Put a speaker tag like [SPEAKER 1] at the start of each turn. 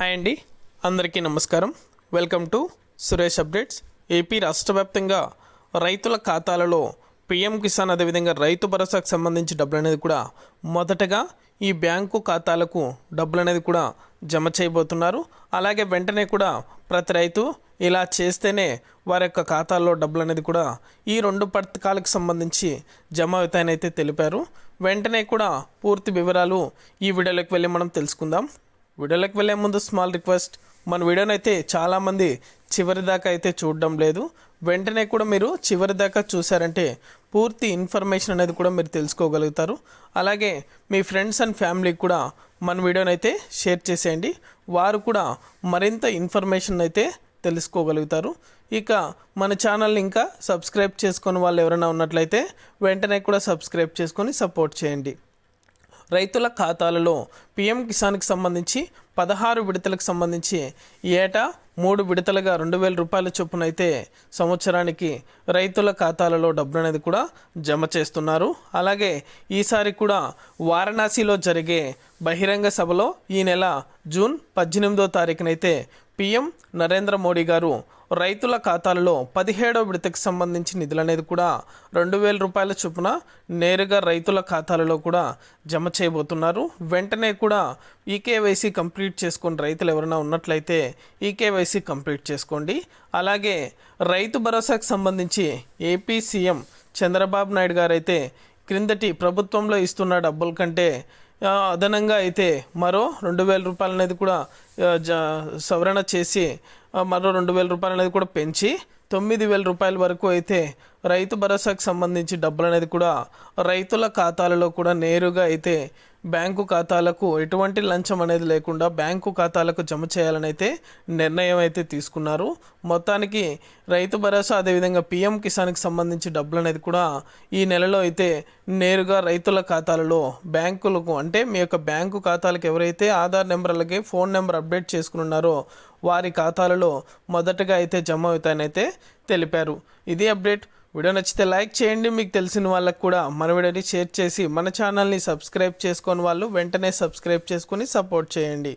[SPEAKER 1] Hi అండి. అందరికీ నమస్కారం. Welcome to Suresh updates. AP రాష్ట్ర వ్యాప్తంగా రైతుల ఖాతాలలో పిఎం కిసాన్ అదేవిధంగా రైతు భరోసాకు సంబంధించి డబ్బులు అనేది కూడా మొదటగా ఈ బ్యాంకు ఖాతాలకు డబ్బులు అనేది కూడా జమ చేయబోతున్నారు. అలాగే వెంటనే కూడా ప్రతి రైతు ఇలా చేస్తేనే వారి యొక్క ఖాతాల్లో డబ్బులు అనేది కూడా ఈ రెండు పథకాలకు సంబంధించి జమ అవుతాయని అయితే తెలిపారు. వెంటనే కూడా పూర్తి వివరాలు ఈ వీడియోలోకి వెళ్ళి మనం తెలుసుకుందాం. వీడియోలోకి వెళ్ళే ముందు స్మాల్ రిక్వెస్ట్ మన వీడియోని అయితే చాలామంది చివరి దాకా అయితే చూడడం లేదు. వెంటనే కూడా మీరు చివరి దాకా చూసారంటే పూర్తి ఇన్ఫర్మేషన్ అనేది కూడా మీరు తెలుసుకోగలుగుతారు. అలాగే మీ ఫ్రెండ్స్ అండ్ ఫ్యామిలీకి కూడా మన వీడియోని అయితే షేర్ చేసేయండి. వారు కూడా మరింత ఇన్ఫర్మేషన్ అయితే తెలుసుకోగలుగుతారు. ఇక మన ఛానల్ని ఇంకా సబ్స్క్రైబ్ చేసుకొని వాళ్ళు ఎవరైనా ఉన్నట్లయితే వెంటనే కూడా సబ్స్క్రైబ్ చేసుకొని సపోర్ట్ చేయండి. రైతుల ఖాతాలలో పిఎం కిసాన్కి సంబంధించి పదహారు విడతలకు సంబంధించి ఏటా మూడు విడతలుగా రెండు వేల రూపాయల చొప్పున అయితే సంవత్సరానికి రైతుల ఖాతాలలో డబ్బులు అనేది కూడా జమ చేస్తున్నారు. అలాగే ఈసారి కూడా వారణాసిలో జరిగే బహిరంగ సభలో ఈ నెల జూన్ పద్దెనిమిదో తారీఖునైతే పిఎం నరేంద్ర మోడీ గారు రైతుల ఖాతాలలో పదిహేడో విడతకు సంబంధించి నిధులు అనేది కూడా రెండు వేల రూపాయల చొప్పున నేరుగా రైతుల ఖాతాలలో కూడా జమ చేయబోతున్నారు. వెంటనే కూడా ఈకేవైసీ కంప్లీట్ చేసుకుని రైతులు ఎవరైనా ఉన్నట్లయితే ఈ కేవైసీ కంప్లీట్ చేసుకోండి. అలాగే రైతు భరోసాకు సంబంధించి ఏపీ సీఎం చంద్రబాబు నాయుడు గారు అయితే క్రిందటి ప్రభుత్వంలో ఇస్తున్న డబ్బుల కంటే అదనంగా అయితే మరో రెండు వేల రూపాయలు అనేది కూడా జ సవరణ చేసి మరో రెండు వేల రూపాయలు అనేది కూడా పెంచి తొమ్మిది వేల రూపాయల వరకు అయితే రైతు భరోసాకు సంబంధించి డబ్బులు అనేది కూడా రైతుల ఖాతాలలో కూడా నేరుగా అయితే బ్యాంకు ఖాతాలకు ఎటువంటి లంచం అనేది లేకుండా బ్యాంకు ఖాతాలకు జమ చేయాలనైతే నిర్ణయం అయితే తీసుకున్నారు. మొత్తానికి రైతు భరోసా అదేవిధంగా పిఎం కిసాన్కి సంబంధించి డబ్బులు అనేది కూడా ఈ నెలలో అయితే నేరుగా రైతుల ఖాతాలలో బ్యాంకులకు అంటే మీ యొక్క బ్యాంకు ఖాతాలకు ఎవరైతే ఆధార్ నెంబర్లకి ఫోన్ నెంబర్ అప్డేట్ చేసుకుని ఉన్నారో వారి ఖాతాలలో మొదటగా అయితే జమ అవుతాయనైతే తెలిపారు. ఇది అప్డేట్. వీడియో నచ్చితే లైక్ చేయండి. మీకు తెలిసిన వాళ్ళకు కూడా మన వీడియోని షేర్ చేసి మన ఛానల్ని సబ్స్క్రైబ్ చేసుకొని వాళ్ళు వెంటనే సబ్స్క్రైబ్ చేసుకొని సపోర్ట్ చేయండి.